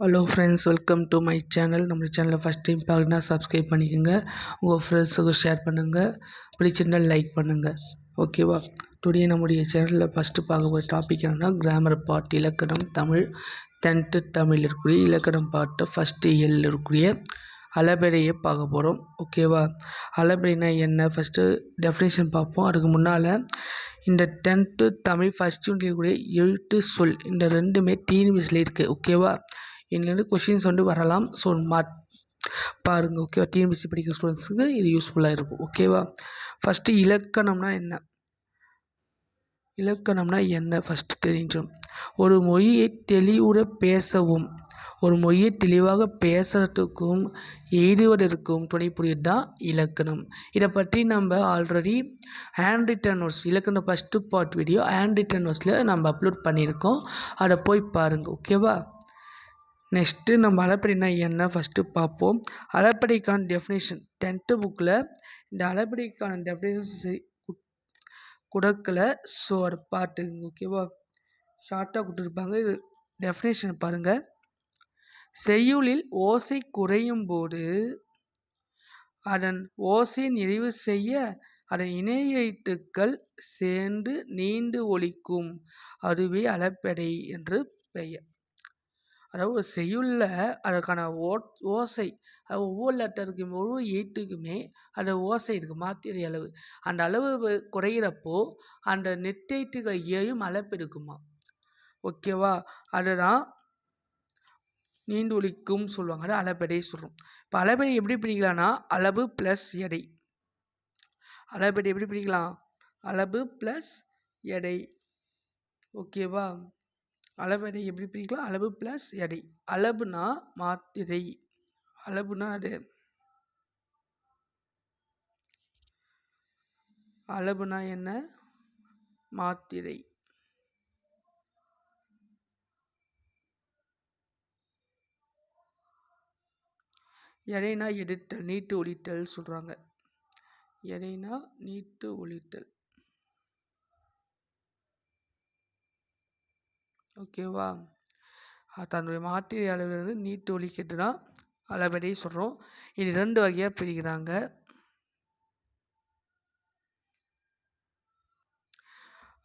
Hello friends welcome to my channel நம்ம சேனலை first time பார்க்கணுன்னா சப்ஸ்கிரைப் பண்ணிக்கோங்க. உங்கள் ஃப்ரெண்ட்ஸுக்கு ஷேர் பண்ணுங்கள் பிடிச்சிருந்தா லைக் பண்ணுங்கள் ஓகேவா டுடே நம்முடைய சேனலில் ஃபஸ்ட்டு பார்க்க போகிற டாபிக் என்னென்னா கிராமர் பாட்டு இலக்கணம் தமிழ் டென்த்து தமிழ் இருக்கக்கூடிய இலக்கணம் பாட்டு ஃபஸ்ட்டு எல் இருக்கக்கூடிய அளபெடையை பார்க்க போகிறோம் ஓகேவா அளபெடைனா என்ன? ஃபஸ்ட்டு டெஃபினேஷன் பார்ப்போம். அதுக்கு முன்னால் இந்த டென்த்து தமிழ் ஃபஸ்ட்டு இருக்கக்கூடிய எழுத்து சொல் இந்த ரெண்டுமே டிஎன்பிஎஸ்சில் இருக்குது ஓகேவா இதுலேருந்து கொஷின்ஸ் வந்து வரலாம். ஸோ மா பாருங்கள் ஓகேவா டிஎன்பிசி படிக்கிற ஸ்டூடெண்ட்ஸுக்கு இது யூஸ்ஃபுல்லாக இருக்கும். ஓகேவா ஃபஸ்ட்டு இலக்கணம்னா என்ன? இலக்கணம்னா என்ன? ஃபஸ்ட்டு தெரிஞ்சிடும். ஒரு மொழியை தெளிவுட பேசவும். ஒரு மொழியை தெளிவாக பேசுறதுக்கும் எழுதுவதற்கும் துணை புரியுது தான் இலக்கணம். இதை பற்றி நம்ம ஆல்ரெடி ஹேண்ட் ரிட்டன் நோட்ஸ் இலக்கணம் first part video hand written நோட்ஸில் நம்ம அப்லோட் பண்ணியிருக்கோம். அதை போய் பாருங்கள் ஓகேவா நெக்ஸ்ட்டு நம்ம அளப்படினா என்ன? ஃபஸ்ட்டு பார்ப்போம். அளப்படிக்கான டெஃபினேஷன் டென்த்து புக்கில் இந்த அளப்படிக்கான டெஃபினேஷன் கொடுக்கல. ஸோ அதை பார்த்துக்குங்க ஓகேவா ஷார்ட்டாக கொடுத்துருப்பாங்க. இது டெஃபினேஷன் பாருங்கள் செய்யுளில் ஓசை குறையும் போது அதன் ஓசை நிறைவு செய்ய அதன் இணை எழுத்துக்கள் சேர்ந்து நீண்டு ஒழிக்கும் அதுவே அலப்படை என்று பெயர். அதாவது ஒரு செய்யுளில் அதற்கான ஓ ஓசை அது ஒவ்வொரு லெட்டருக்கும் ஒவ்வொரு ஈட்டுக்குமே அந்த ஓசை இருக்குது மாத்திரை அளவு. அந்த அளவு குறையிறப்போ அந்த நெட்டெழுத்துக்கள் ஏயும் அளப்பெடுக்குமா ஓகேவா? அதுதான் நீண்டொலிக்கும் சொல்லுவாங்க. அது அளபெடை சொல்கிறோம் இப்போ அளபெடை எப்படி பிடிக்கலான்னா அளவு ப்ளஸ் எடை. அளபெடை எப்படி பிடிக்கலாம் அளவு ப்ளஸ் எடை. ஓகேவா? அளபெடை எப்படி பிரிக்கலாம்? அளவு ப்ளஸ் எடை. அளவுனா மாத்திரை அளவுனா அது அளவுனா என்ன? மாத்திரை எடைனா எடுத்தல் நீட்டு ஒழித்தல் சொல்கிறாங்க எடைனா நீட்டு ஒழித்தல். ஓகேவா தன்னுடைய மாத்திரை அளவிலிருந்து நீட்டு ஒழிக்கிறது தான் அளபடி சொல்கிறோம் இது ரெண்டு வகையாக பிரிக்கிறாங்க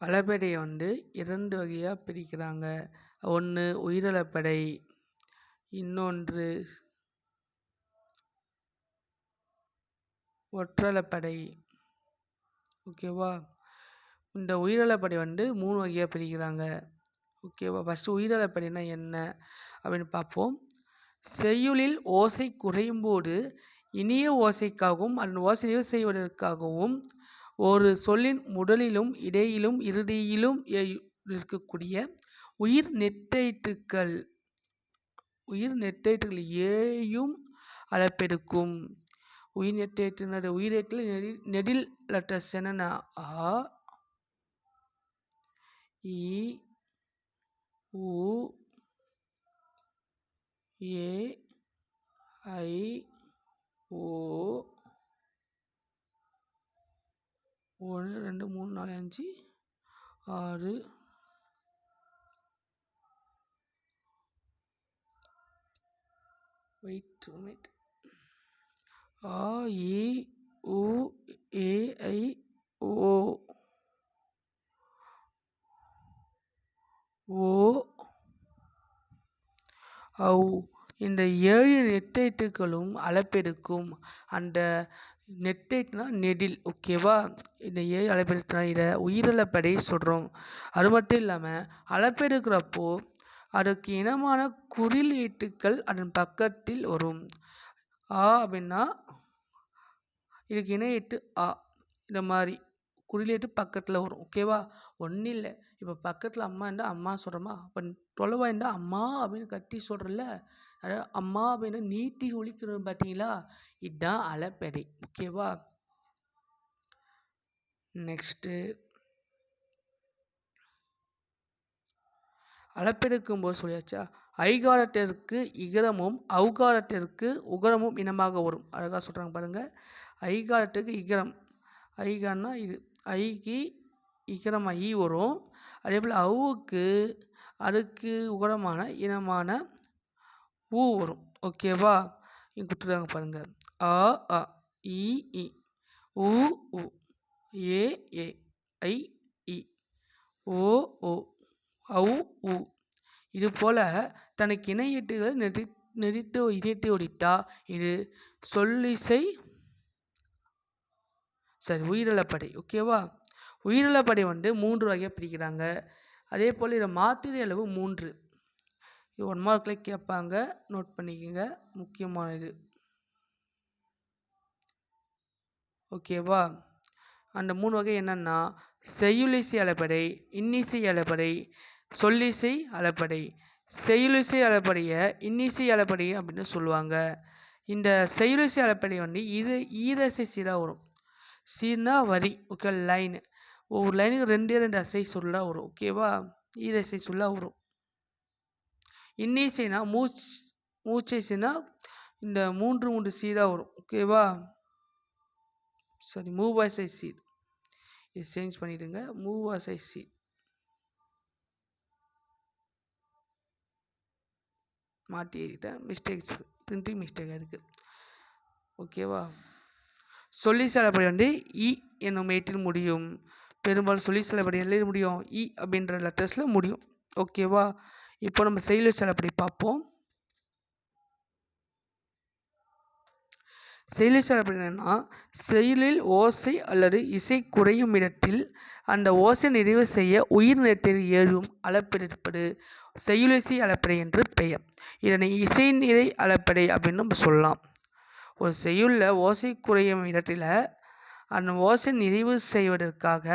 அளபெடையை வந்து இரண்டு வகையாக பிரிக்கிறாங்க. ஒன்று உயிரளப்படை இன்னொன்று ஒற்றலப்படை ஓகேவா இந்த உயிரளப்படை வந்து மூணு வகையாக பிரிக்கிறாங்க. ஓகேவா? ஃபஸ்ட்டு உயிரளப்படைனா என்ன? அப்படின்னு பார்ப்போம். செய்யுளில் ஓசை குறையும் போது இனிய ஓசைக்காகவும் அதன் ஓசையை செய்வதற்காகவும் ஒரு சொல்லின் முதலிலும் இடையிலும் இறுதியிலும் இருக்கக்கூடிய உயிர் நெட்டெழுத்துக்கள் உயிர் நெட்டெழுத்துக்கள் ஏயும் அளப்பெடுக்கும். உயிர் நெட்டெழுத்துனது உயிரெட்டில் நெடில் நெடில் லெட்டர்ஸ் என்னென்னா ஆ இ உ ஏ ஐ ஓ ஒன்று ரெண்டு மூணு நாலு அஞ்சு ஆறு வெயிட் மினிட் ஆ இ உ ஏ ஐ ஓ. ஓ. ஔ இந்த ஏழு நெட்டெழுத்துக்களும் அளப்பெடுக்கும். அந்த நெட்டெழுத்துனா நெடில் ஓகேவா? இந்த ஏழு அளப்பெடுத்துனா இதை உயிரிழப்படை சொல்கிறோம் அது மட்டும் இல்லாமல் அளப்பெடுக்கிறப்போ அதுக்கு இனமான குறில் எழுத்துக்கள் அதன் பக்கத்தில் வரும். ஆ அப்படின்னா இதுக்கு இணை எழுத்து ஆ இந்த மாதிரி. குறிலேட்டு பக்கத்தில் வரும். ஓகேவா ஒன்றும் இல்லை. இப்போ பக்கத்தில் அம்மா இருந்தால் அம்மா சொல்கிறோமா அப்போ தொலைவாக இருந்தால் அம்மா அப்படின்னு கத்தி சொல்கிறல்ல அதாவது அம்மா அப்படின்னு நீட்டி ஒழிக்கிறோம் பார்த்தீங்களா இதுதான் அலைப்பெடை ஓகேவா நெக்ஸ்ட்டு அளப்பெடுக்கும் போது சொல்லியாச்சா? ஐகாரத்திற்கு இகரமும் அவுகாரத்திற்கு உகரமும் இனமாக வரும். அழகாக சொல்கிறாங்க பாருங்கள் ஐகாரத்துக்கு இகரம். ஐகான்னா இது. ஐக்கு இகரம் ஐ வரும். அதே போல் அவுக்கு அதுக்கு உகரமான இனமான ஊ வரும். ஓகேவா இங்கே கொடுத்துருக்காங்க பாருங்கள் அ அ இ இ உ உ ஏ ஏ ஐ இ ஓ ஓ அவு உ. இது போல் தனக்கு இணையீட்டுகளை நெறி நெறித்து இணைத்து ஒடிட்டா இது சொல்லிசை சரி உயிரிழப்படை. ஓகேவா உயிரிழப்படை வந்து மூன்று வகையாக பிரிக்கிறாங்க. அதே போல் இதை மாத்திரை அளவு மூன்று. இது ஒன் மார்க்கில் கேட்பாங்க. நோட் பண்ணிக்கோங்க. முக்கியமான இது ஓகேவா அந்த மூணு வகை என்னென்னா செய்யுளிசை அளப்படை இன்னிசை அளப்படை சொல்லிசை அளப்படை. செய்யுளிசை அளப்படையை இன்னிசை அளப்படை அப்படின்னு சொல்லுவாங்க. இந்த செய்யுளிசை அளப்படை வந்து இரு ஈரசை சீராக வரும். சீனா வரி ஓகே லைனு ஒவ்வொரு லைனுக்கு ரெண்டே ரெண்டு அசை சொல்லாக வரும் ஓகேவா ஈரசை சொல்லாக வரும். இன்னிசைனா மூச் மூச்சைசைனா இந்த மூன்று மூன்று சீராக வரும் ஓகேவா சாரி மூவாசை சீர் இது சேஞ்ச் பண்ணிவிடுங்க மூவாசை சீர் மாற்றி எழுதிட்டேன். மிஸ்டேக்ஸ் பிரிண்டிங் மிஸ்டேக்காக இருக்குது ஓகேவா சொல்லி செலப்படி வந்து இ என்னும் எயிட்டில் முடியும். பெரும்பாலும் சொல்லி செலப்படி எழுத முடியும்? இ அப்படின்ற லெட்டர்ஸில் முடியும். ஓகேவா இப்போ நம்ம செயலு செலப்படி பார்ப்போம். செயலி செலப்படினா என்னென்னா செயலில் ஓசை அல்லது இசை குறையும் இடத்தில் அந்த ஓசை நிறைவு செய்ய உயிர் நிறத்தில் ஏழும் அளப்பெடுப்பது செயலிசை அளப்படை என்று பெயர். இதனை இசை நிறை அளப்படை அப்படின்னு நம்ம சொல்லலாம். ஒரு செய்யுளில் ஓசை குறையும் இடத்தில் அந்த ஓசை நிறைவு செய்வதற்காக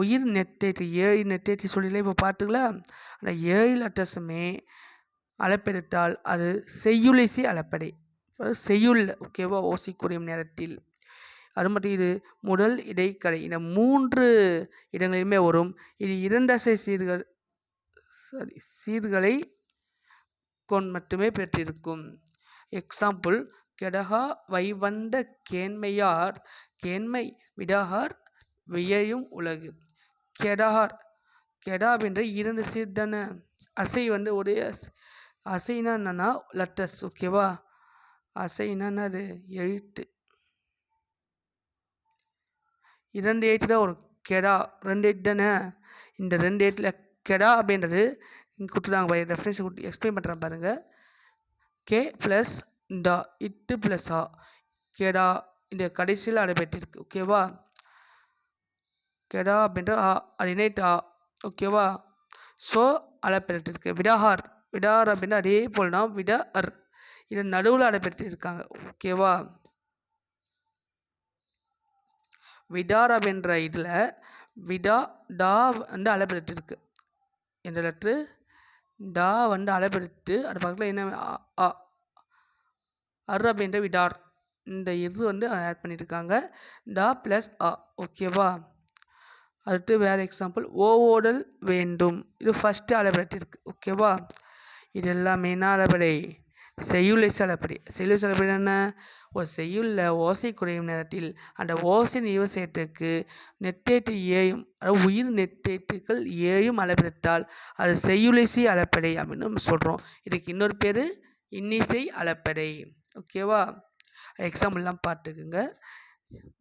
உயிர் நெட்டேற்றி ஏழு நெட்டேற்றி சொல்லல இப்போ பார்த்துங்களா அந்த ஏழு லெட்டர்ஸுமே அளப்பெடுத்தால் அது செய்யுளிசை அளப்படை. செய்யுள் ஓகேவா ஓசை குறையும் நேரத்தில். அது மட்டும் இது முதல் இடைக்கடை. இந்த மூன்று இடங்களிலுமே வரும். இது இரண்டசை சீர்கள் சாரி சீர்களை கொண் மட்டுமே பெற்றிருக்கும். எக்ஸாம்பிள் கெடகா வைவந்த கேண்மையார் கேண்மை விடகார் வியையும் உலகு. கெடகார் கெடா அப்படின்ற இரண்டு சீர்தான அசை வந்து ஒரே அசைனா என்னன்னா லெட்டர்ஸ் ஓகேவா அசைனா அது எழுத்து. இரண்டு எயிட்டு தான் வரும் கெடா ரெண்டு எயிட் தானே இந்த ரெண்டு எயிட்டில் கெடா அப்படின்றது இங்கே கொடுத்துருக்காங்க பாரு ரெஃபரன்ஸ் கொடுத்து எக்ஸ்பிளைன் பண்ணுறேன் பாருங்கள் கே ப்ளஸ் டா இட்டு ப்ளஸ் ஆ கெடா இந்த கடைசியில் அடைபெற்றிருக்கு ஓகேவா கெடா அப்படின்ற ஆ அது ஆ ஓகேவா ஸோ அடைப்பெற்றிருக்கு விடாஹார். விடார் அப்படின்னா அதே போல் தான் விட அர் இதை நடுவில் அடைபெற்றிருக்காங்க ஓகேவா விடார் அப்படின்ற இதில் விடா டா வந்து அலைபெற்றிருக்கு என்ற லெட்ரு டா வந்து அலைபெற்று அது பக்கத்தில் என்ன அ அர் அப்படின்ற விடார். இந்த இரு வந்து ஆட் பண்ணியிருக்காங்க டா ப்ளஸ் அ. ஓகேவா அடுத்து வேறு எக்ஸாம்பிள் ஓவோடல் வேண்டும். இது ஃபஸ்ட்டு அளபெற்றிருக்கு ஓகேவா இது எல்லாமே என்ன அளபடை செய்யுளை அளப்படை. செய்யுளை அளப்படை என்ன? ஒரு செய்யுள்ள ஓசை குறையும் நேரத்தில். அந்த ஓசை நிவசேட்டுக்கு நெட்டேட்டு ஏயும் அதாவது உயிர் நெட்டேட்டுகள் ஏயும் அளப்பெடுத்தால் அது செய்யுளிசை அளப்படை அப்படின்னு நம்ம சொல்கிறோம் இதுக்கு இன்னொரு பேர் இன்னிசை அளப்படை. ஓகேவா? எக்ஸாம்பிள்லாம் பார்த்துக்குங்க.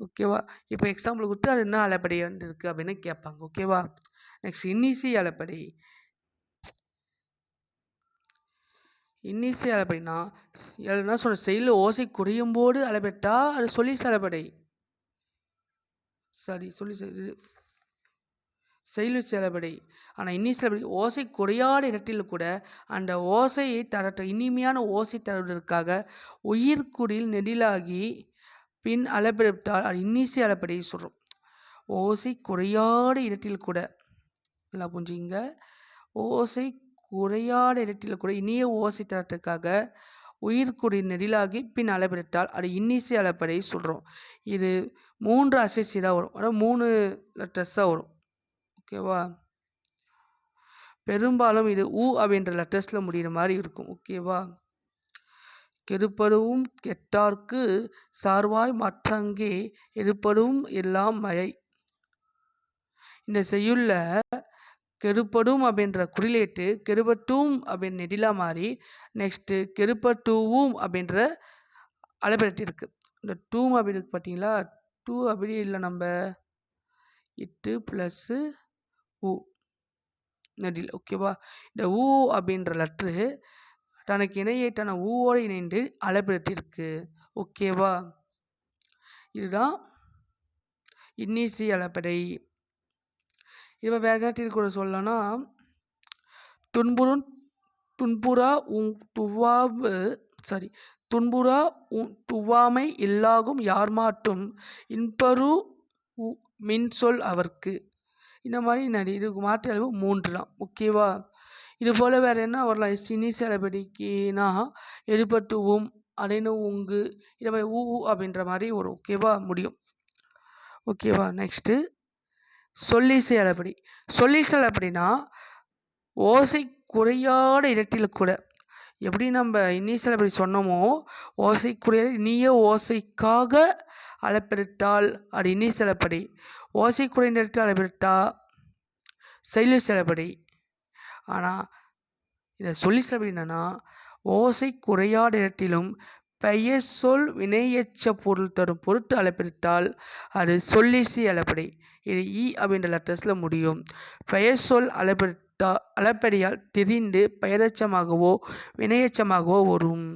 ஓகேவா? இப்போ எக்ஸாம்பிள் கொடுத்து அது என்ன அளப்படை வந்து இருக்குது அப்படின்னு கேட்பாங்க. ஓகேவா? நெக்ஸ்ட் இன்னிசி அளப்படை இன்னிசை அளப்படைனா என்ன சொல்ற செயலில் ஓசை குறையும் போது அலைப்பட்டா அது சொல்லி அளபடை சாரி சொல்லி செயலில் செலபடி. ஆனால் இன்னி செலபடி ஓசை குறையாத இடத்தில் கூட அந்த ஓசையை தரட்ட இனிமையான ஓசை தருவதற்காக உயிர்க்குடியில் நெடிலாகி பின் அளபெடுத்தால் அது இன்னிசை அளப்படையை சொல்கிறோம் ஓசை குறையாத இடத்தில் கூட. நல்லா புரிஞ்சுங்க ஓசை குறையாத இடத்தில் கூட இனிய ஓசை தரத்துக்காக உயிர்க்குடி நெடிலாகி பின் அளபெடுத்தால் அது இன்னிசை அளப்படை சொல்கிறோம் இது மூன்று அசை சீராக வரும். அதாவது மூணு லெட்டர்ஸாக வரும். ஓகேவா? பெரும்பாலும் இது ஊ அப்படின்ற லெட்டர்ஸில் முடிகிற மாதிரி இருக்கும். ஓகேவா? கெடுப்படவும் கெட்டார்க்கு சார்வாய் மற்றங்கே எடுப்படவும் எல்லாம் மழை. இந்த செய்யுள்ள கெடுப்படும் அப்படின்ற குறிலேட்டு கெடுபட்டும் அப்படின்னு நெடிலா மாறி நெக்ஸ்ட்டு கெடுபட்டுவும் அப்படின்ற அளபெட்டி இருக்குது இந்த டூம் அப்படி இருக்கு பார்த்தீங்களா டூ அப்படி இல்லை நம்ம. எட்டு ப்ளஸ்ஸு உ நடில் ஓகேவா இந்த ஊ அப்படின்ற லெட்ரு தனக்கு இணையேட்டான ஊவோடு இணைந்து அளபெடுத்திருக்கு ஓகேவா இதுதான் இன்னிசி அளப்படை. இதை வேறு நேரத்தில் கூட சொல்லலாம்னா துன்புறும் துன்புறா உங் துவாவு சாரி துன்புறா உ துவாமை இல்லாகும் யார் மாட்டும் இன்பரு உ- மின்சொல் அவர்க்கு. இந்த மாதிரி நடி இதுக்கு மாற்று அளவு மூன்று தான் ஓகேவா இது போல் வேறு என்ன வரலாம்? சினி செலபடிக்குனா எடுபட்டு உம் அடைனு உங்கு இதை மாதிரி ஊ அப்படின்ற மாதிரி ஒரு ஓகேவா முடியும். ஓகேவா? நெக்ஸ்ட்டு சொல்லிசை அளபடி சொல்லிசை அப்படின்னா ஓசை குறையாத இடத்தில் கூட எப்படி நம்ம இன்னிசல் அப்படி சொன்னோமோ ஓசை குறையாத இனிய ஓசைக்காக அளப்பெடுத்தால் அது இன்னிசல் ஓசை குறைந்த இடத்தில் அளப்பெடுத்தா செலபடி. ஆனால் இதை சொல்லி செலபடி என்னன்னா ஓசை குறையாத இடத்திலும் பெயர் சொல் வினையச்ச பொருள் தரும் பொருட்டு அளப்பெடுத்தால் அது சொல்லிசி அளப்படை. இது இ அப்படின்ற லெட்டர்ஸில் முடியும். பெயர் சொல் அளப்பெடுத்தா அளப்படியால் திரிந்து பெயரெச்சமாகவோ வினையச்சமாகவோ வரும்.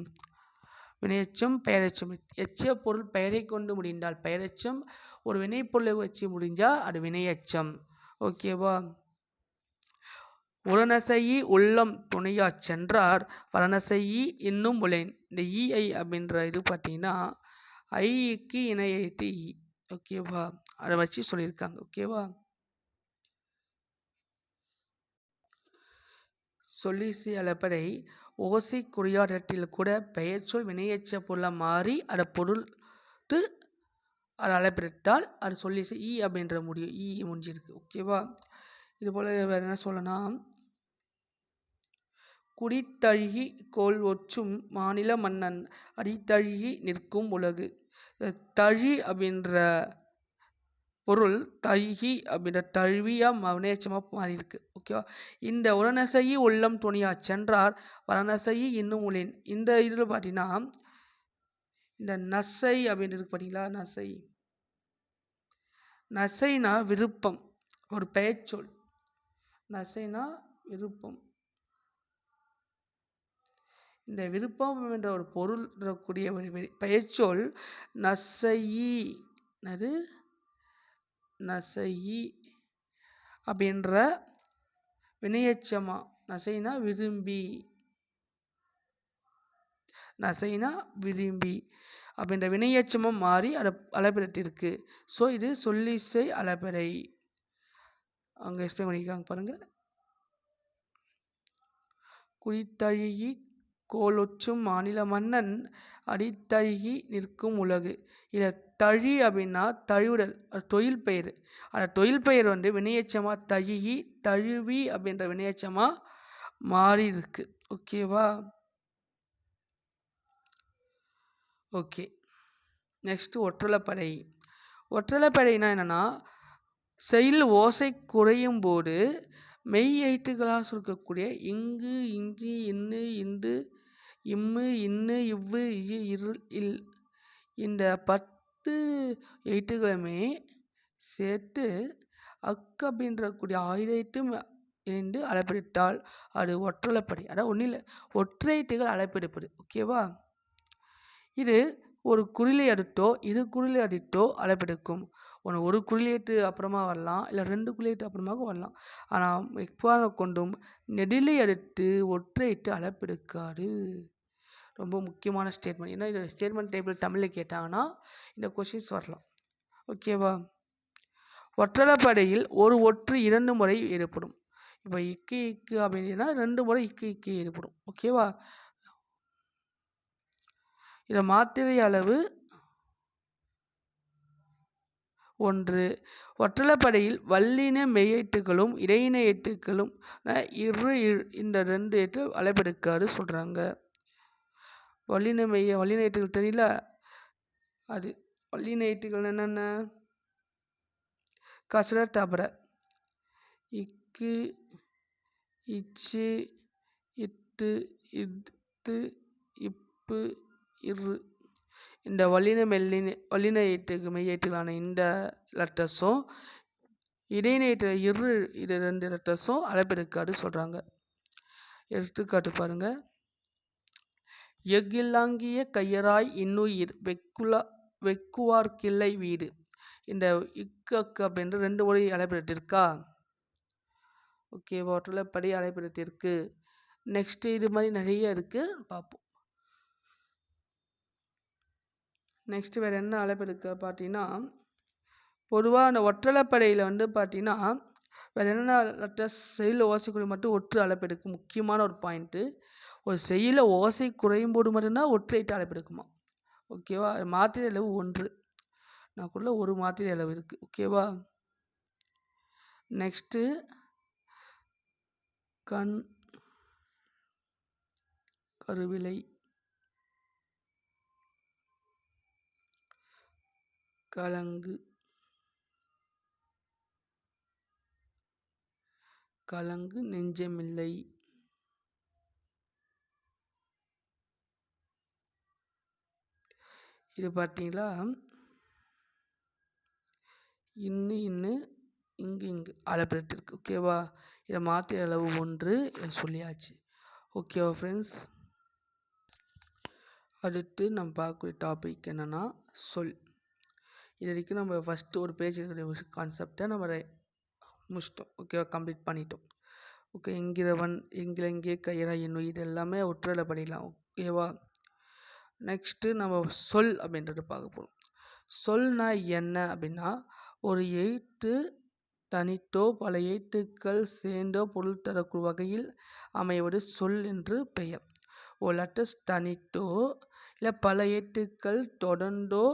வினையெச்சம் பெயரெச்சம். எச்ச பொருள் பெயரை கொண்டு முடிந்தால் பெயரெச்சம் ஒரு வினைப்பொருளை வச்சு முடிஞ்சால் அது வினையெச்சம். ஓகேவா உடனசையி உள்ளம் துணையா சென்றார் வரணசையி இன்னும் உலேன் இந்த இஐ அப்படின்ற இது பார்த்தீங்கன்னா ஐக்கு இணையத்து இ. ஓகேவா அதை வச்சு சொல்லியிருக்காங்க. ஓகேவா சொல்லிசி அளப்படை ஓசை குறியாடத்தில் கூட பெயர்ச்சொல் வினையச்ச பொருளாக மாறி அதை பொருள்ட்டு அதை அழைப்பிடித்தால் அது சொல்லி இ அப்படின்ற முடியும் இ முடிஞ்சிருக்கு ஓகேவா இது போல் வேறு என்ன சொல்லலாம்? குடித்தழுகி கோல் ஒற்றும் மாநில மன்னன் அடித்தழுகி நிற்கும் உலகு. தழி அப்படின்ற பொருள் தழுகி அப்படின்ற தழுவியாக மனேச்சமாக மாறி இருக்கு ஓகேவா இந்த உடனசையி உள்ளம் துணியா சென்றார் வரணசையி இன்னும் உள்ளேன். இந்த இதில் பார்த்தீங்கன்னா இந்த நசை அப்படின்னு இருக்கு பார்த்தீங்களா? நசை. நசைனா விருப்பம் ஒரு பெயர்ச்சொல். நசைனா விருப்பம். இந்த விருப்பம் என்ற ஒரு பொருள் இருக்கக்கூடிய ஒரு வெ- பெயர்ச்சொல் நசையி. அது நசையி அப்படின்ற வினையச்சமா. நசைனா விரும்பி. நசைனா விரும்பி அப்படின்ற வினையச்சமும் மாறி அல அளப்பிடத்திருக்கு. ஸோ இது சொல்லிசை அளபெடை அங்கே எக்ஸ்பிளைன் பண்ணியிருக்காங்க பாருங்கள் குறித்தழுகி கோலொச்சும் மாநில மன்னன் அடித்தழுகி நிற்கும் உலகு. இதில் தழி அப்படின்னா தழுவுடல் அது தொழில் பெயர். அந்த தொழில் பெயர் வந்து வினையச்சமாக தழுகி தழுவி அப்படின்ற வினையச்சமாக மாறி இருக்கு ஓகேவா ஓகே நெக்ஸ்ட்டு ஒற்றலைப்படை. ஒற்றலைப்படைனா என்னென்னா செயல் ஓசை குறையும் போது மெய் எழுத்துக்களாக சுருக்கக்கூடிய இங்கு இஞ்சி இன்னு இன்று இம்மு இன்னு இவ்வு இ இருள் இல் இந்த பத்து எழுத்துக்களுமே சேர்த்து அக் அப்படின்றக்கூடிய ஆயுத எழுத்தும் இணைந்து அளப்பிட்டால் அது ஒற்றலைப்படை அதாவது ஒன்றும் இல்லை ஒற்றை எழுத்துக்கள் அளப்பிடப்படு ஓகேவா இது ஒரு குறிலை அடுத்தோ இரு குறிலை அடுத்தோ அளப்பெடுக்கும். ஒன்று ஒரு குறிலேட்டு அப்புறமா வரலாம் இல்லை ரெண்டு குறிலேட்டு அப்புறமாக வரலாம். ஆனால் எக்காரண கொண்டும் நெடிலை அடுத்து ஒற்றையிட்டு அளப்பெடுக்காது. ரொம்ப முக்கியமான ஸ்டேட்மெண்ட் ஏன்னா இந்த ஸ்டேட்மெண்ட் டைப்பில் தமிழில் கேட்டாங்கன்னா இந்த கொஷின்ஸ் வரலாம். ஓகேவா ஒற்றலப்படையில் ஒரு ஒற்று இரண்டு முறை ஏற்படும். இப்போ இக்கு இக்கு அப்படின்னா ரெண்டு முறை இக்கு இக்கு ஏற்படும். ஓகேவா இதை மாத்திரை அளவு ஒன்று. ஒற்றலப்படையில் வல்லின மெய்யெட்டுகளும் இடையின எட்டுக்களும் இரு இரு- இந்த ரெண்டு எட்டு அளப்பெடுக்காது சொல்கிறாங்க வல்லின மெய்ய வல்லின தெரியல. அது வல்லின எட்டுகள் என்னென்ன? கசர தபர. இக்கு இச்சு இட்டு இத்து இப்பு இரு. இந்த வல்லின மெல்லின வல்லின ஏட்டுக்கு மெய்யேட்டுகளான இந்த லெட்டர்ஸும் இடைநேற்ற இரு இது ரெண்டு லெட்டர்ஸும் அலைப்பெருக்காடு சொல்கிறாங்க எடுத்துக்காட்டு பாருங்கள் எஃகில்லாங்கிய கையராய் இன்னுயிர் வெக்குலா வெக்குவார்க்கில்லை வீடு. இந்த இக்கு அக்கு அப்படின்ற ரெண்டு மொழி அலைப்பெருத்திருக்கா ஓகே வாட்டரில் படி அலைப்பெருத்திருக்கு நெக்ஸ்ட்டு இது மாதிரி நிறைய இருக்குது பார்ப்போம். நெக்ஸ்ட்டு வேறு என்ன அழைப்பிருக்கு பார்த்தீங்கன்னா பொதுவாக அந்த ஒற்றலைப்படையில் வந்து பார்த்தீங்கன்னா வேறு என்னென்ன லெட்டர்ஸ் செயலில் ஓசைக்குறி மட்டும் ஒற்று அழைப்பெடுக்கு முக்கியமான ஒரு பாயிண்ட்டு ஒரு செய்யில் ஓசை குறையும் போது மட்டும்தான் ஒற்றையிட்டு அலைப்பெடுக்குமா ஓகேவா மாத்திரை அளவு ஒன்று. நாக்குள்ள ஒரு மாத்திரை அளவு இருக்குது ஓகேவா நெக்ஸ்ட்டு கண் கருவிலை. கலங்கு. கலங்கு நெஞ்சமில்லை. இது பார்த்தீங்களா? இன்னு இன்னு இங்கு இங்கு. அலப்பரேட் இருக்குது ஓகேவா இதை மாற்றி அளவு ஒன்று இதை சொல்லியாச்சு. ஓகேவா ஃப்ரெண்ட்ஸ் அடுத்து நம்ம பார்க்கக்கூடிய டாபிக் என்னென்னா சொல். இது வரைக்கும் நம்ம ஃபஸ்ட்டு ஒரு பேஜ் கான்செப்டை நம்ம முடிச்சிட்டோம். ஓகேவா கம்ப்ளீட் பண்ணிட்டோம். ஓகே என்கிறவன் எங்கிலங்கே கையரா இன்னும் இது எல்லாமே ஒற்றலை படிக்கலாம். ஓகேவா நெக்ஸ்ட்டு நம்ம சொல் அப்படின்றத பார்க்க போகிறோம் சொல்னா என்ன அப்படின்னா ஒரு எழுத்து தனித்தோ பல எழுத்துக்கள் சேர்ந்தோ பொருள் தரக்கூடிய வகையில் அமைவது சொல் என்று பெயர். ஒரு லெட்டர்ஸ் தனித்தோ இல்லை பல எழுத்துக்கள் தொடர்ந்தோ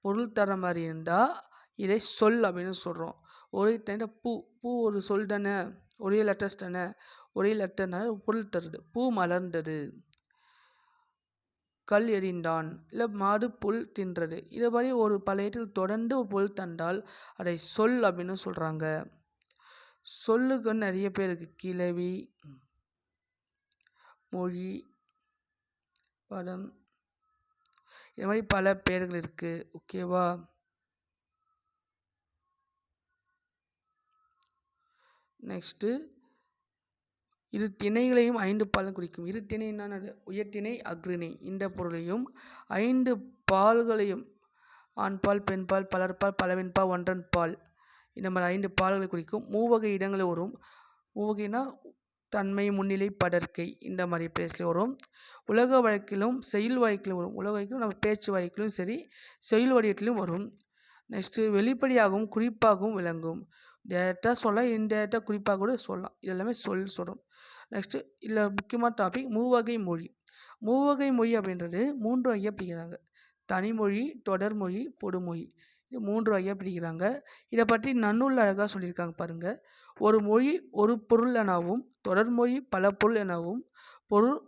பொருள் தர மாதிரி இருந்தால் இதை சொல் அப்படின்னு சொல்கிறோம் ஒரே டைம் பூ பூ ஒரு சொல் தானே? ஒரே லெட்டர்ஸ் தானே? ஒரே லெட்டர்னால பொருள் தருது. பூ மலர்ந்தது. கல் எறிந்தான். இல்லை மாடு புல் தின்றது. இது மாதிரி ஒரு பழையத்தில் இடத்தில் தொடர்ந்து ஒரு பொருள் தந்தால் அதை சொல் அப்படின்னு சொல்கிறாங்க சொல்லுக்கு நிறைய பேர் இருக்குது கிளவி மொழி படம் இது மாதிரி பல பேர்கள் இருக்குது ஓகேவா நெக்ஸ்ட்டு இரு திணைகளையும் ஐந்து பாலும் குறிக்கும் இரு திணைன்னா என்னது உயர்திணை அக்ரிணை இந்த பொருளையும் ஐந்து பால்களையும் ஆண்பால் பெண்பால் பலர்பால் பலவின்பால் ஒன்றன் பால் இந்த மாதிரி ஐந்து பால்களை குறிக்கும் மூவகை இடங்களில் வரும் மூவகைனா தன்மை முன்னிலை படற்கை இந்த மாதிரி பேஸில் வரும் உலக வழக்கிலும் செயல் வழக்கிலும் வரும் உலக வழக்கிலும் நம்ம பேச்சு வழக்கிலும் சரி செயல் வடிவத்திலும் வரும். நெக்ஸ்ட்டு வெளிப்படையாகவும் குறிப்பாகவும் விளங்கும். டேரெக்டாக சொல்லலாம் இன்டேரக்டாக குறிப்பாக கூட சொல்லலாம். இது எல்லாமே சொல் சொல்கிறோம் நெக்ஸ்ட்டு இதில் முக்கியமான டாபிக் மூவகை மொழி. மூவகை மொழி அப்படின்றது மூன்று வகையாக பிரிக்கிறாங்க. தனிமொழி தொடர்மொழி பொதுமொழி. இது மூன்று வகையாக பிரிக்கிறாங்க. இதை பற்றி நன்னூல் அழகாக சொல்லியிருக்காங்க பாருங்கள் ஒரு மொழி ஒரு பொருள் எனவும் தொடர்மொழி பல பொருள் எனவும் பொருள்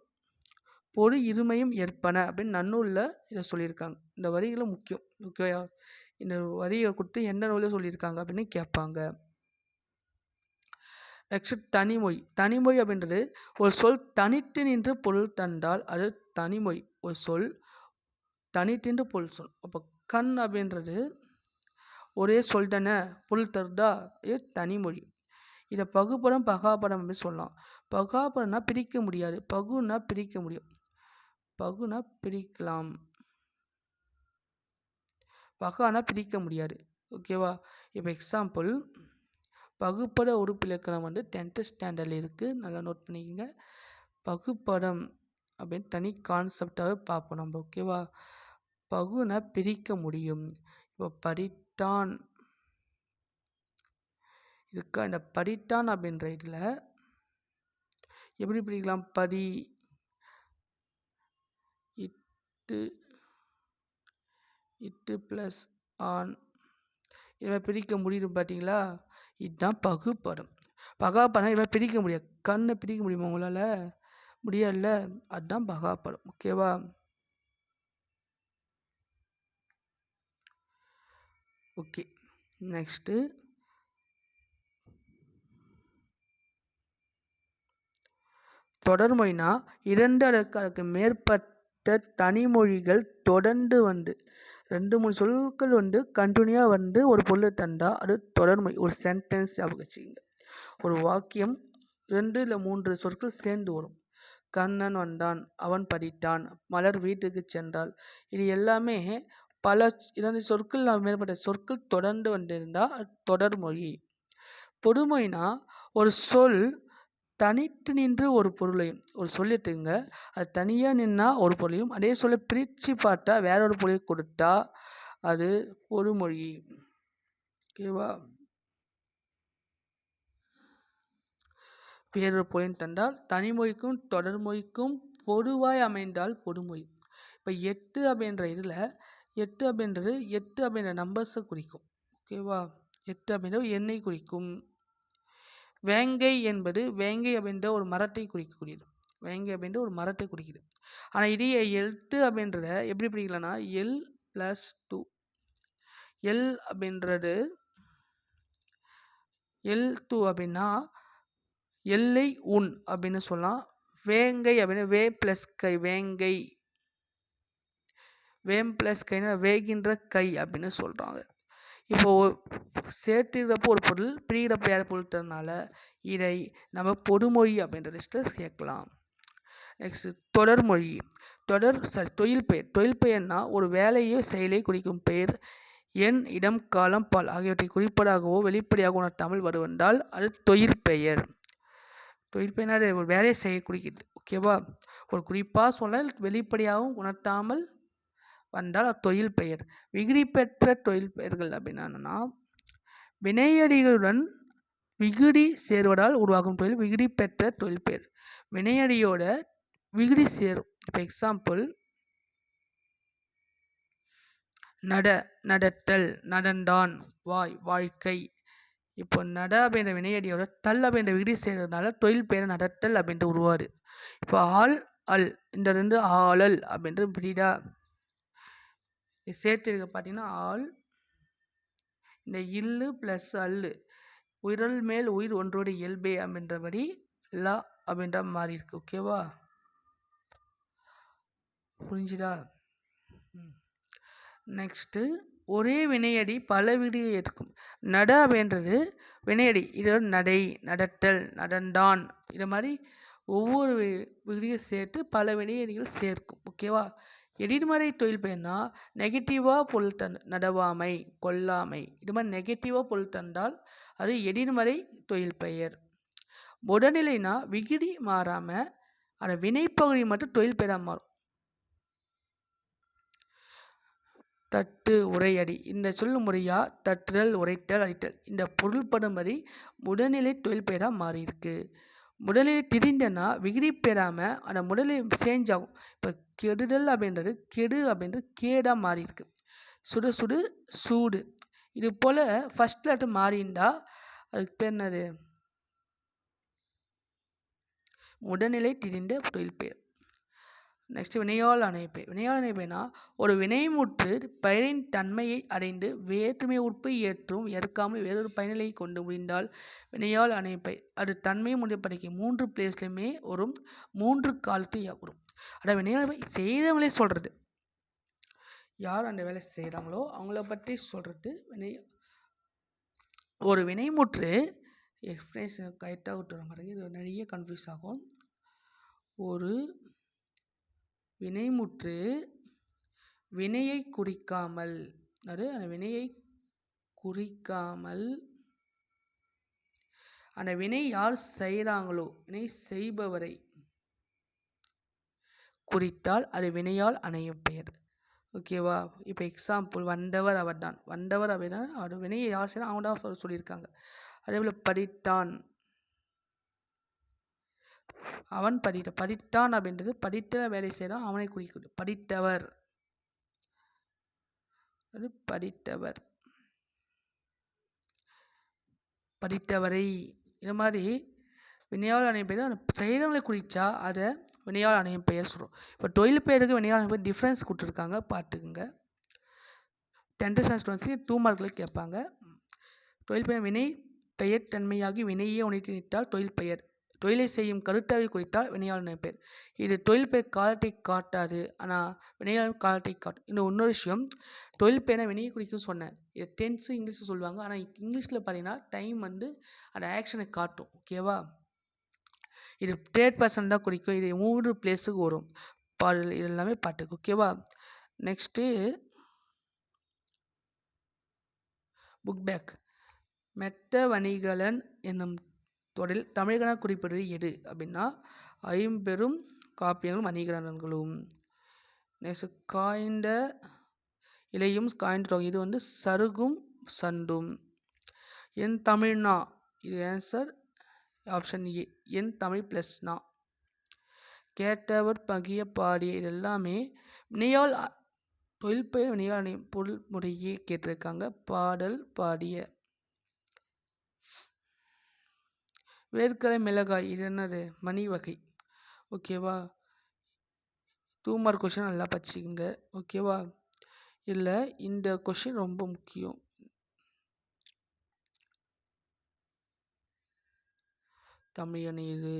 பொரு இருமையும் ஏற்பன அப்படின்னு நன்னூலில் இதை சொல்லியிருக்காங்க. இந்த வரிகளும் முக்கியம். ஓகேவா இந்த வரியை கொடுத்து எந்த நூலில் சொல்லியிருக்காங்க அப்படின்னு கேட்பாங்க. நெக்ஸ்ட் தனிமொழி தனிமொழி அப்படின்றது ஒரு சொல் தனித்து நின்று பொருள் தந்தால் அது தனிமொழி ஒரு சொல் தனித்தின்று பொருள் சொல். அப்போ கண் அப்படின்றது ஒரே சொல் தானே. பொருள் தருதா இது தனிமொழி. இதை பகுப்படம் பகாப்படம் அப்படின்னு சொல்லலாம். பகாபடம்னா பிரிக்க முடியாது. பகுனா பிரிக்க முடியும். பகுனா பிரிக்கலாம். பகானா பிரிக்க முடியாது. ஓகேவா? இப்போ எக்ஸாம்பிள் பகுப்பட உறுப்பிலக்கணம் வந்து டென்த்து ஸ்டாண்டர்டில் இருக்குது நல்லா நோட் பண்ணிக்கோங்க. பகுப்படம் அப்படின்னு தனி கான்செப்டாகவே பார்ப்போம் நம்ம ஓகேவா பகுனா பிரிக்க முடியும். இப்போ படித்தான் இருக்கா? இந்த படித்தான் அப்படின்ற இதில் எப்படி பிரிக்கலாம்? படி இட்டு இட்டு ப்ளஸ் ஆன் இதை பிரிக்க முடியும் பார்த்தீங்களா இதுதான் பகுப்படம். பகாப்படம் இவன் பிரிக்க முடியாது. கண்ணை பிரிக்க முடியுமா உங்களால்? முடியல அதுதான் பகாப்படம். ஓகேவா ஓகே நெக்ஸ்ட்டு தொடர்மொழினா இரண்டு அல்லது மேற்பட்ட தனிமொழிகள் தொடர்ந்து வந்து ரெண்டு மூணு சொற்கள் வந்து கண்டினியூவாக வந்து ஒரு பொருளை தந்தால் அது தொடர்மொழி ஒரு சென்டென்ஸ் ஞாபகம் வச்சுக்கிங்க. ஒரு வாக்கியம் ரெண்டு இல்லை மூன்று சொற்கள் சேர்ந்து வரும். கண்ணன் வந்தான் அவன் படித்தான் மலர் வீட்டுக்கு சென்றாள். இது எல்லாமே பல இரண்டு சொற்கள் நான் மேற்பட்ட சொற்கள் தொடர்ந்து வந்திருந்தால் தொடர்மொழி. பொதுமொழினா ஒரு சொல் தனித்து நின்று ஒரு பொருளையும் ஒரு சொல்லிட்டுங்க. அது தனியாக நின்றா ஒரு பொருளையும் அதே சொல்ல பிரித்து பார்த்தா வேற ஒரு பொருளை கொடுத்தா அது ஒரு மொழி. ஓகேவா? வேறொரு பொருள் தந்தால் தனிமொழிக்கும் தொடர்மொழிக்கும் பொதுவாய் அமைந்தால் பொதுமொழி இப்போ எட்டு அப்படின்ற இதில் எட்டு அப்படின்றது எட்டு அப்படின்ற நம்பர்ஸை குறிக்கும். ஓகேவா? எட்டு அப்படின்றது எண்ணெய் குறிக்கும். வேங்கை என்பது வேங்கை அப்படின்ற ஒரு மரத்தை குறிக்கக்கூடியது. வேங்கை அப்படின்ற ஒரு மரத்தை குறிக்குது. ஆனால் இதே எட்டு அப்படின்றத எப்படி பிடிக்கலன்னா எல் ப்ளஸ் டூ எல் அப்படின்றது எல் டூ அப்படின்னா எல்லை உன் அப்படின்னு சொல்லலாம். வேங்கை அப்படின்னு வே ப்ளஸ் கை வேங்கை. வேம் ப்ளஸ் கைனா வேகின்ற கை அப்படின்னு சொல்கிறாங்க இப்போது சேர்த்துக்கிறப்போ ஒரு பொருள் பிரிகிறப்ப வேறு பொருள் தரனால இதை நம்ம பொதுமொழி அப்படின்ற லிஸ்ட்டில் சேர்க்கலாம். நெக்ஸ்ட்டு தொடர்மொழி தொடர் சாரி தொழில் பெயர். தொழில் பெயர்னா ஒரு வேலையோ செயலை குறிக்கும் பெயர். எண் இடம் காலம் பால் ஆகியவற்றை குறிப்பதாகவோ வெளிப்படையாக உணர்த்தாமல் வருவென்றால் அது தொழில் பெயர். தொழில் பெயர்னா ஒரு வேலையை செய்ய குறிக்கிறது ஓகேவா ஒரு குறிப்பாக சொல்ல வெளிப்படையாகவும் உணர்த்தாமல் வந்தால் தொழில் பெயர். விகிரி பெற்ற தொழில் பெயர்கள் அப்படின்னா என்னன்னா வினையடிகளுடன் விகுடி சேர்வதால் உருவாகும் தொழில் விகுடி பெற்ற தொழில் பெயர் வினையடியோட விகுடி சேரும். இப்போ எக்ஸாம்பிள் நட நடத்தல் நடந்தான் வாய் வாழ்க்கை. இப்போ நட அப்படின்ற வினையடியோட தல் அப்படின்ற விகுடி சேர்றதுனால தொழில் பெயர் நடத்தல் அப்படின்ட்டு உருவாரு. இப்போ ஆள் அல் இந்த ரெண்டு ஆளல் அப்படின்றது பிரிடா சேர்த்து பார்த்தீங்கன்னா ஆள் இந்த இல்லு ப்ளஸ் அல்லு. உயிரல் மேல் உயிர் ஒன்றோடு இயல்பே அப்படின்றபடி லா அப்படின்ற மாதிரி இருக்கு. ஓகேவா புரிஞ்சுதா? நெக்ஸ்ட்டு ஒரே வினையடி பல விடியை இருக்கும் நட அப்படின்றது வினையடி. இது நடை நடத்தல் நடந்தான். இது மாதிரி ஒவ்வொரு விதியை சேர்த்து பல வினையடிகள் சேர்க்கும். ஓகேவா எதிர்மறை தொழில் பெயர்னா நெகட்டிவாக பொருள் தந் நடவாமை கொல்லாமை இது மாதிரி நெகட்டிவாக பொருள் தந்தால் அது எதிர்மறை தொழில் பெயர் உடல்நிலைனா விகிடி மாறாமல் அந்த வினைப்பகுதி மட்டும் தொழில் பெயராக மாறும். தட்டு உரையடி. இந்த சொல் முறையாக தட்டுதல் உரைத்தல் அடித்தல். இந்த பொருள்படும்படி உடல்நிலை தொழில் பெயராக மாறியிருக்கு. முதலே திரிந்தனா விகிரி பெறாமல் அந்த முதலே சேஞ்ச் ஆகும். இப்போ கெடுதல் அப்படின்றது கெடு அப்படின்றது கேடாக மாறி இருக்கு. சுடு சுடு சூடு. இது போல் ஃபஸ்ட் லெட்டர் மாறிண்டா அதுக்கு பேர் என்னது? உடல்நிலை திரிந்த தொழில் பெயர். நெக்ஸ்ட் வினையால் அணைப்பை. வினையால் அணைப்பைனா ஒரு வினைமுற்று பயனின் தன்மையை அடைந்து வேற்றுமை உட்பை ஏற்றும் ஏற்காமல் வேறொரு பயனிலை கொண்டு முடிந்தால் வினையால் அணைப்பை. அது தன்மை முடிப்படைக்கு மூன்று பிளேஸ்லையுமே ஒரு மூன்று காலத்து வரும் அட வினையால் செய்கிறவங்களே சொல்கிறது யார் அந்த வேலை செய்கிறாங்களோ அவங்கள பற்றி சொல்கிறது வினை ஒரு வினைமுற்று எக்ஸ்பிளேஷன் கரெக்டாக விட்டுற மாதிரி இது நிறைய கன்ஃபியூஸ் ஆகும். ஒரு வினைமுற்று வினையை குறிக்காமல் அது அந்த வினையை குறிக்காமல் அந்த வினை யார் செய்கிறாங்களோ வினை செய்பவரை குறித்தால் அது வினையால் அணையும் பெயர். ஓகேவா இப்போ எக்ஸாம்பிள் வந்தவர் அவர் தான் வந்தவர் அவர் தான் அவர் வினையை யார் செய்யணும் அவங்க தான் சொல்லியிருக்காங்க. அதே போல் படித்தான். அவன் படித்த படித்தான் அப்படின்றது படித்த வேலை செய்கிறான் அவனை குறிக்கிறது படித்தவர். அது படித்தவர். படித்தவரை. இது மாதிரி வினையால் அணையும் பெயர் அந்த செய்கிறவங்களை குறித்தா அதை வினையால் அணையும் பெயர் சொல்கிறோம் இப்போ தொழில் பெயருக்கு வினையால் அணையும் பெயர் டிஃப்ரென்ஸ் கொடுத்துருக்காங்க பார்த்துக்குங்க டென்த் ஸ்டாண்டர்ட் ஸ்டூடெண்ட்ஸுக்கு டூ மார்க்கில் கேட்பாங்க. தொழில் பெயர் வினை பெயர் தன்மையாகி வினையே உணர்த்தி நிற்றால் தொழில் பெயர். தொழிலை செய்யும் கருத்தாவை குறித்தால் வினையாளர் பேர் இது தொழில் பெயர் காலத்தை காட்டாது. ஆனால் வினையாளன் காலத்தை காட்டும் இன்னும் இன்னொரு விஷயம். தொழில் பெயரை வினையை குறிக்கும் சொன்னேன். இது டென்ஸு இங்கிலீஷில் சொல்லுவாங்க. ஆனால் இங்கிலீஷில் பார்த்தீங்கன்னா டைம் வந்து அந்த ஆக்ஷனை காட்டும். ஓகேவா இது தேர்ட் பர்சன் தான் குறிக்கும். இது மூன்று பிளேஸுக்கு வரும். பாடல் இது எல்லாமே பாட்டுக்கு ஓகேவா நெக்ஸ்ட்டு புக் பேக் மெத்த வணிகலன் என்னும் தொடரில் தமிழகன குறிப்பிடுவது எது? அப்படின்னா ஐம்பெரும் காப்பியங்களும் வணிகலன்களும் நெக்ஸ்ட் காய்ந்த இலையும் காய்ந்த இது வந்து சருகும் சண்டும். என் தமிழ்னா இது ஆன்சர் ஆப்ஷன் ஏ என் தமிழ் ப்ளஸ்னா கேட்டவர் பகிய பாடிய இது எல்லாமே வினையால் தொழில்பெயர் வினையால் பொருள் முறையே கேட்டிருக்காங்க. பாடல் பாடிய வேர்க்கடலை மிளகாய் இது என்னது மணி வகை. ஓகேவா டூ மார்க் கொஷின் நல்லா படிச்சுக்கோங்க. ஓகேவா இல்லை இந்த கொஷின் ரொம்ப முக்கியம். தமிழன் இது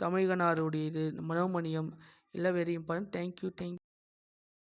தமிழகனாருடையது மனோமணியம் எல்லாம் வெரி இம்பார்ட்டன்ட் தேங்க்யூ தேங்க்